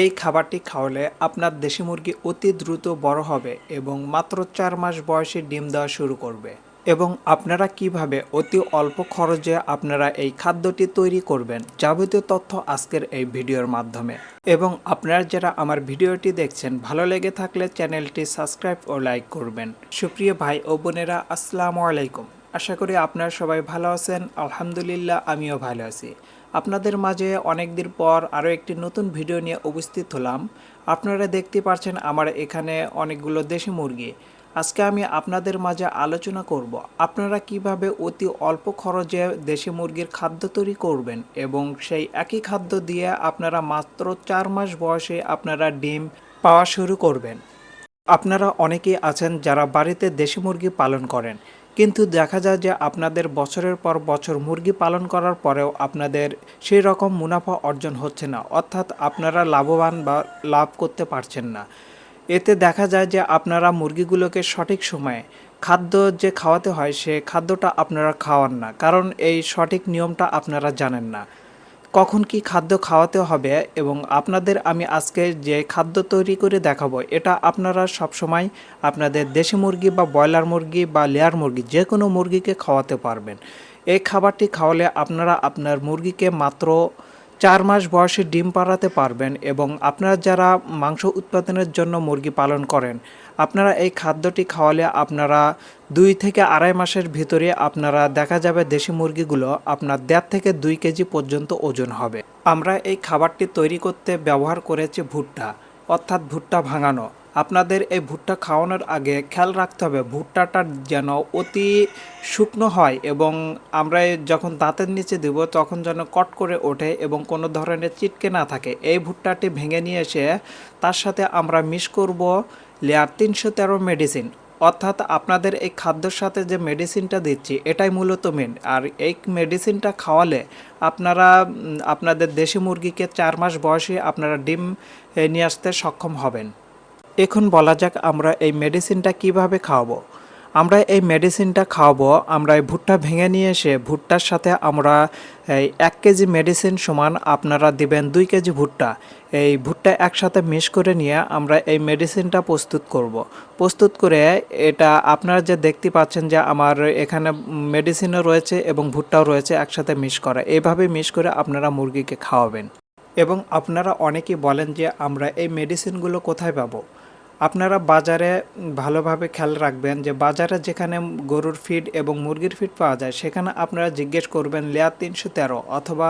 এই খাবারটি খাওয়ালে আপনার দেশি মুরগি অতি দ্রুত বড় হবে এবং মাত্র চার মাস বয়সে ডিম দেওয়া শুরু করবে। এবং আপনারা কীভাবে অতি অল্প খরচে আপনারা এই খাদ্যটি তৈরি করবেন যাবতীয় তথ্য আজকের এই ভিডিওর মাধ্যমে। এবং আপনারা যারা আমার ভিডিওটি দেখছেন, ভালো লেগে থাকলে চ্যানেলটি সাবস্ক্রাইব ও লাইক করবেন। সুপ্রিয় ভাই ও বোনেরা, আসসালামু আলাইকুম। আশা করি আপনারা সবাই ভালো আছেন। আলহামদুলিল্লাহ, আমিও ভালো আছি। আপনাদের মাঝে অনেক দিন পর আরও একটি নতুন ভিডিও নিয়ে উপস্থিত হলাম। আপনারা দেখতে পাচ্ছেন আমার এখানে অনেকগুলো দেশি মুরগি। আজকে আমি আপনাদের মাঝে আলোচনা করব, আপনারা কীভাবে অতি অল্প খরচে দেশি মুরগির খাদ্য তৈরি করবেন এবং সেই একই খাদ্য দিয়ে আপনারা মাত্র চার মাস বয়সে আপনারা ডিম পাওয়া শুরু করবেন। আপনারা অনেকেই আছেন যারা বাড়িতে দেশি মুরগি পালন করেন। কিন্তু দেখা যায় যে আপনাদের বছরের পর বছর মুরগি পালন করার পরেও আপনাদের সেই রকম মুনাফা অর্জন হচ্ছে না। অর্থাৎ আপনারা লাভবান বা লাভ করতে পারছেন না। এতে দেখা যায় যে আপনারা মুরগিগুলোকে সঠিক সময়ে খাদ্য যে খাওয়াতে হয়, সে খাদ্যটা আপনারা খাওয়ান না। কারণ এই সঠিক নিয়মটা আপনারা জানেন না। কখন কি খাদ্য খাওয়াতে হবে এবং আপনাদের আমি আজকে যে খাদ্য তৈরি করে দেখাবো, এটা আপনারা সবসময় আপনাদের দেশি মুরগি বা ব্রয়লার মুরগি বা লেয়ার মুরগি যে কোনো মুরগিকে খাওয়াতে পারবেন। এই খাবারটি খাওয়ালে আপনারা আপনার মুরগিকে মাত্র চার মাস বয়সে ডিম পাড়াতে পারবেন এবং আপনারা যারা মাংস উৎপাদনের জন্য মুরগি পালন করেন, আপনারা এই খাদ্যটি খাওয়ালে আপনারা দুই থেকে আড়াই মাসের ভিতরে আপনারা দেখা যাবে দেশি মুরগিগুলো আপনার দেড় থেকে দুই কেজি পর্যন্ত ওজন হবে। আমরা এই খাবারটি তৈরি করতে ব্যবহার করেছি ভুট্টা, অর্থাৎ ভুট্টা ভাঙানো। আপনাদের এই ভুট্টা খাওয়ানোর আগে খেয়াল রাখতে হবে, ভুট্টাটা যেন অতি শুকনো হয় এবং আমরা যখন দাঁতের নিচে দেব তখন যেন কট করে ওঠে এবং কোনো ধরনের চিটকে না থাকে। এই ভুট্টাটি ভেঙে নিয়ে এসে তার সাথে আমরা মিশ করব লেয়ার তিনশো তেরো মেডিসিন। অর্থাৎ আপনাদের এই খাদ্যর সাথে যে মেডিসিনটা দিচ্ছি, এটাই মূলত মেন আর এই মেডিসিনটা খাওয়ালে আপনারা আপনাদের দেশি মুরগিকে চার মাস বয়সে আপনারা ডিম নিয়ে আসতে সক্ষম হবেন। এখন বলা যাক আমরা এই মেডিসিনটা কীভাবে খাওয়াবো। আমরা এই মেডিসিনটা খাওয়াবো, আমরা এই ভুট্টা ভেঙে নিয়ে এসে ভুট্টার সাথে আমরা এই এক কেজি মেডিসিন সমান আপনারা দিবেন দুই কেজি ভুট্টা। এই ভুট্টা একসাথে মিশ করে নিয়ে আমরা এই মেডিসিনটা প্রস্তুত করব। প্রস্তুত করে এটা আপনারা যে দেখতে পাচ্ছেন যে আমার এখানে মেডিসিনও রয়েছে এবং ভুট্টাও রয়েছে একসাথে মিশ করা। এইভাবে মিশ করে আপনারা মুরগিকে খাওয়াবেন। এবং আপনারা অনেকেই বলেন যে আমরা এই মেডিসিনগুলো কোথায় পাবো। আপনারা বাজারে ভালোভাবে খেয়াল রাখবেন যে বাজারে যেখানে গরুর ফিড এবং মুরগির ফিড পাওয়া যায়, সেখানে আপনারা জিজ্ঞেস করবেন লেয়ার তিনশো তেরো অথবা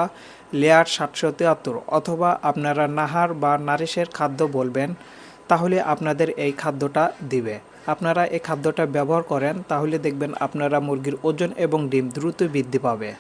লেয়ার সাতশো তিয়াত্তর অথবা আপনারা নাহার বা নারিশের খাদ্য বলবেন, তাহলে আপনাদের এই খাদ্যটা দিবে। আপনারা এই খাদ্যটা ব্যবহার করেন, তাহলে দেখবেন আপনারা মুরগির ওজন এবং ডিম দ্রুত বৃদ্ধি পাবে।